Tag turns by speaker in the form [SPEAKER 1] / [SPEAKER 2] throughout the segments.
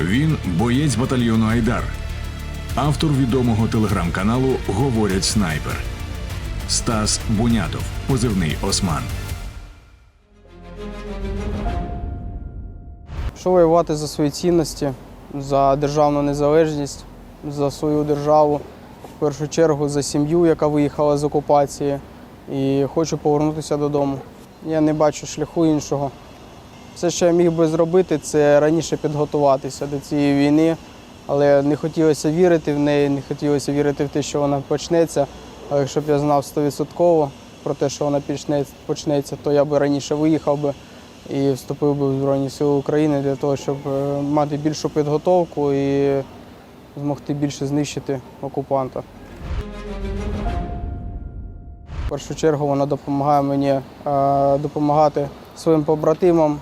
[SPEAKER 1] Він боєць батальйону Айдар, автор відомого телеграм-каналу Говорять Снайпер. Стас Бунятов, позивний Осман.
[SPEAKER 2] Пішов воювати за свої цінності, за державну незалежність, за свою державу, в першу чергу за сім'ю, яка виїхала з окупації, і хочу повернутися додому. Я не бачу шляху іншого. Все, що я міг би зробити, це раніше підготуватися до цієї війни, але не хотілося вірити в неї, не хотілося вірити в те, що вона почнеться. Але якщо б я знав 100% про те, що вона почнеться, то я би раніше виїхав би і вступив би в Збройні Сили України для того, щоб е, мати більшу підготовку і змогти більше знищити окупанта. В першу чергу вона допомагає мені е, допомагати своїм побратимам,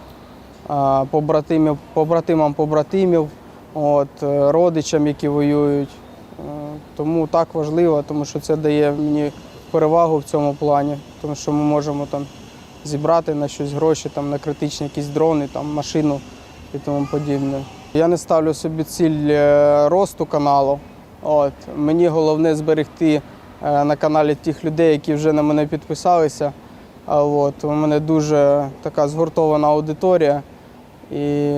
[SPEAKER 2] побратимів, побратимам побратимів, от, е, родичам, які воюють. Е, Тому так важливо, тому що це дає мені перевагу в цьому плані, тому що ми можемо там зібрати на щось гроші, там, на критичні якісь дрони, там, машину і тому подібне. Я не ставлю собі ціль е, росту каналу. От. Мені головне зберегти на каналі тих людей, які вже на мене підписалися. От, у мене дуже така згуртована аудиторія. І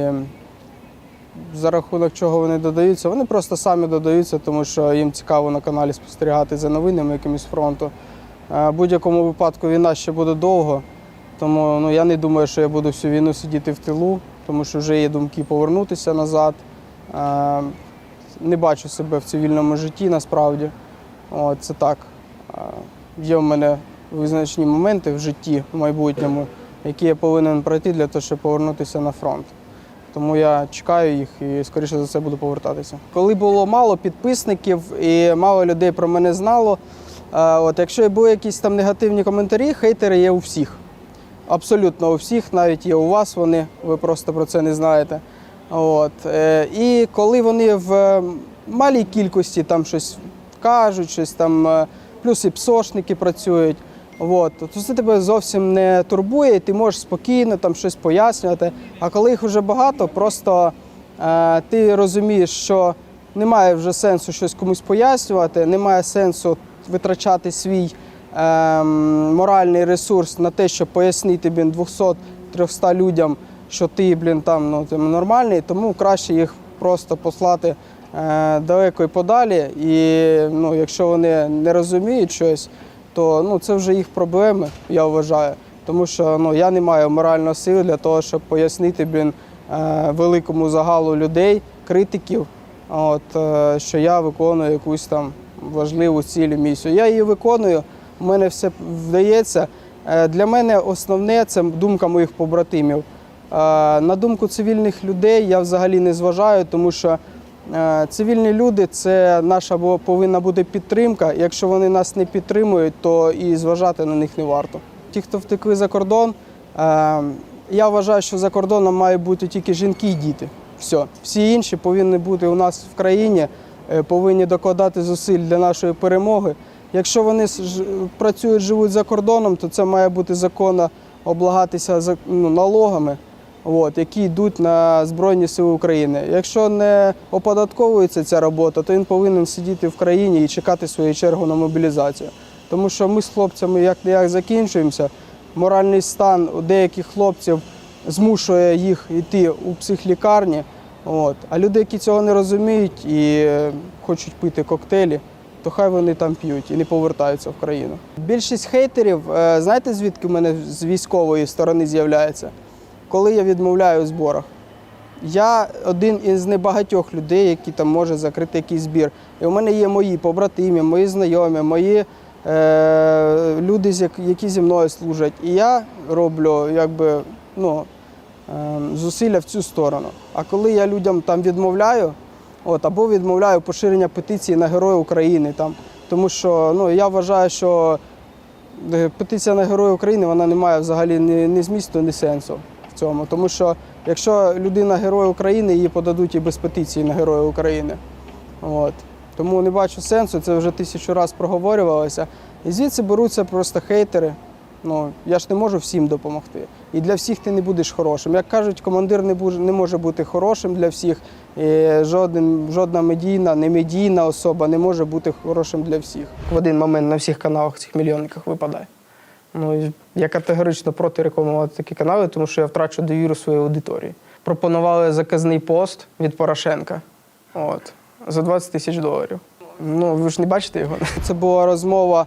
[SPEAKER 2] за рахунок чого вони додаються, вони просто самі додаються, тому що їм цікаво на каналі спостерігати за новинами якимось фронту. Е, В будь-якому випадку війна ще буде довго, тому ну, я не думаю, що я буду всю війну сидіти в тилу, тому що вже є думки повернутися назад. Е, Не бачу себе в цивільному житті насправді. О, це так. Е, Є в мене визначені моменти в житті в майбутньому, які я повинен пройти для того, щоб повернутися на фронт. Тому я чекаю їх і скоріше за все буду повертатися. Коли було мало підписників і мало людей про мене знало, е, от якщо були якісь там негативні коментарі, хейтери є у всіх. Абсолютно у всіх, навіть є у вас вони, ви просто про це не знаєте. От. е, І коли вони в малій кількості там щось кажуть, щось там, е, плюс і псошники працюють. От, то це тебе зовсім не турбує, ти можеш спокійно там щось пояснювати. А коли їх вже багато, просто е, ти розумієш, що немає вже сенсу щось комусь пояснювати, немає сенсу витрачати свій е, моральний ресурс на те, щоб пояснити блін, 200-300 людям, що ти, блін, там ну, ти нормальний, тому краще їх просто послати е, далеко і подалі. І ну, якщо вони не розуміють щось, то ну, це вже їх проблеми, я вважаю. Тому що ну, я не маю моральної сили для того, щоб пояснити блін, е, великому загалу людей, критиків, от, е, що я виконую якусь там важливу цілю місію. Я її виконую, у мене все вдається. Е, Для мене основне це думка моїх побратимів. На думку цивільних людей я взагалі не зважаю, тому що цивільні люди це наша повинна бути підтримка. Якщо вони нас не підтримують, то і зважати на них не варто. Ті, хто втекли за кордон, е, я вважаю, що за кордоном мають бути тільки жінки і діти. Все. Всі інші повинні бути у нас в країні, е, повинні докладати зусиль для нашої перемоги. Якщо вони працюють, живуть за кордоном, то це має бути законно облагатися ну, налогами, от, які йдуть на Збройні Сили України. Якщо не оподатковується ця робота, то він повинен сидіти в країні і чекати свою чергу на мобілізацію. Тому що ми з хлопцями як не як закінчуємося, моральний стан у деяких хлопців змушує їх йти у психлікарні. От. А люди, які цього не розуміють і е, хочуть пити коктейлі, то хай вони там п'ють і не повертаються в країну. Більшість хейтерів, е, знаєте, звідки в мене з військової сторони з'являється? Коли я відмовляю у зборах. Я один із небагатьох людей, які там може закрити якийсь збір. І у мене є мої побратимі, мої знайомі, мої е, люди, які зі мною служать. І я роблю якби, ну, е, зусилля в цю сторону. А коли я людям там відмовляю, от, або відмовляю поширення петиції на Героя України, там, тому що ну, я вважаю, що е, петиція на Героя України вона не має взагалі ні, ні змісту, ні сенсу цьому. Тому що якщо людина Герой України, її подадуть і без петиції на Героя України. От. Тому не бачу сенсу, це вже тисячу разів проговорювалося. І звідси беруться просто хейтери. Ну, я ж не можу всім допомогти. І для всіх ти не будеш хорошим. Як кажуть, командир не, може бути хорошим для всіх. І жоден, жодна медійна, не медійна особа не може бути хорошим для всіх. В один момент на всіх каналах цих мільйонниках випадає. Ну, я категорично проти рекламувати такі канали, тому що я втрачу довіру своєї аудиторії. Пропонували заказний пост від Порошенка. От, за 20 тисяч доларів. Ну, ви ж не бачите його. Це була розмова е,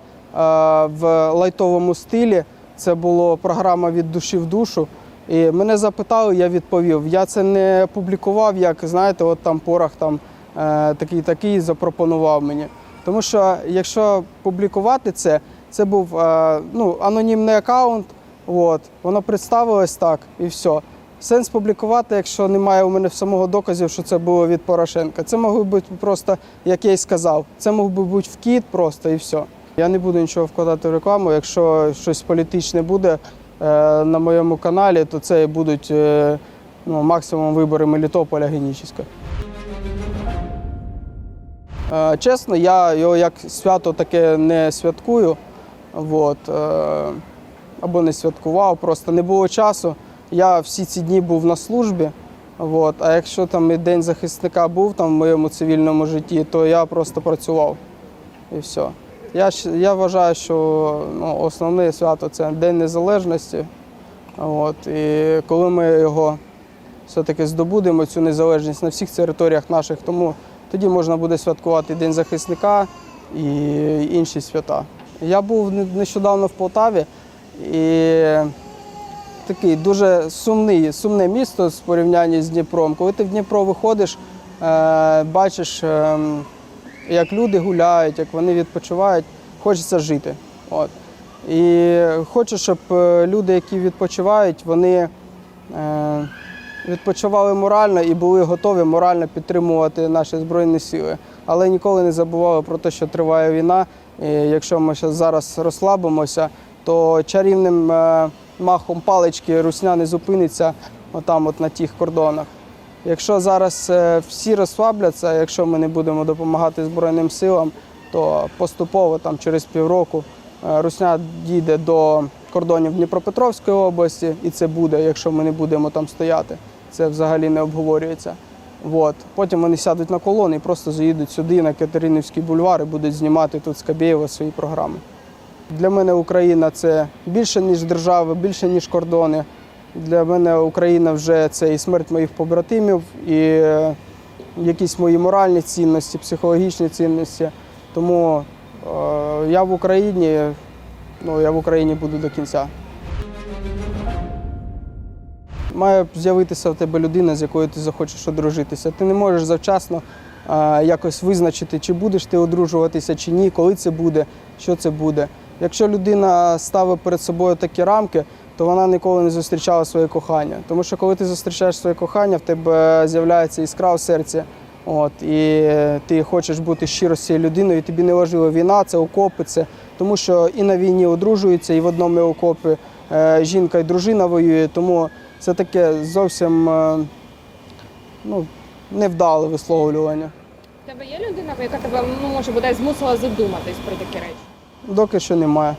[SPEAKER 2] в лайтовому стилі. Це була програма від душі в душу. І мене запитали, я відповів. Я це не публікував, як знаєте, от там порох там е, такий такий запропонував мені. Тому що якщо публікувати це, це був е, ну, анонімний аккаунт, от, воно представилось так і все. Сенс публікувати, якщо немає у мене самого доказів, що це було від Порошенка. Це могло бути просто, як я й сказав, це мог би бути вкид просто і все. Я не буду нічого вкладати в рекламу. Якщо щось політичне буде е, на моєму каналі, то це будуть е, ну, максимум вибори Мелітополя генічіська. Чесно, я його як свято таке не святкую. Вот, е, або не святкував, просто не було часу. Я всі ці дні був на службі. Вот, а якщо там і День захисника був там в моєму цивільному житті, то я просто працював. І все. Я, я вважаю, що ну, основне свято це День Незалежності. От, і коли ми його все-таки здобудемо, цю незалежність на всіх територіях наших, тому тоді можна буде святкувати День захисника і інші свята. Я був нещодавно в Полтаві і такий дуже сумний, сумне місто в порівнянні з Дніпром. Коли ти в Дніпро виходиш, е, бачиш, е, як люди гуляють, як вони відпочивають, хочеться жити. От. І хочу, щоб е, люди, які відпочивають, вони е, відпочивали морально і були готові морально підтримувати наші збройні сили. Але ніколи не забували про те, що триває війна. І якщо ми зараз розслабимося, то чарівним е, махом палички русня не зупиниться отам, от на тих кордонах. Якщо зараз е, всі розслабляться, якщо ми не будемо допомагати Збройним силам, то поступово там через півроку е, Русня дійде до кордонів Дніпропетровської області, і це буде, якщо ми не будемо там стояти. Це взагалі не обговорюється. От. Потім вони сядуть на колони і просто заїдуть сюди, на Катеринівський бульвар, і будуть знімати тут з Кабєєва свої програми. Для мене Україна це більше, ніж держава, більше, ніж кордони. Для мене Україна вже це і смерть моїх побратимів, і е, якісь мої моральні цінності, психологічні цінності. Тому е, я в Україні, ну я в Україні буду до кінця. Має з'явитися в тебе людина, з якою ти захочеш одружитися. Ти не можеш завчасно а, якось визначити, чи будеш ти одружуватися чи ні, коли це буде, що це буде. Якщо людина ставить перед собою такі рамки, то вона ніколи не зустрічала своє кохання. Тому що коли ти зустрічаєш своє кохання, в тебе з'являється іскра в серці. От, і ти хочеш бути щиро з цією людиною, і тобі не важлива війна, це окопи, це тому що і на війні одружуються, і в одному окопі е, жінка і дружина воює. Тому це таке зовсім е, ну, невдале висловлювання.
[SPEAKER 3] У тебе є людина, яка тебе ну може буде змусила задуматись про такі речі?
[SPEAKER 2] Доки що немає.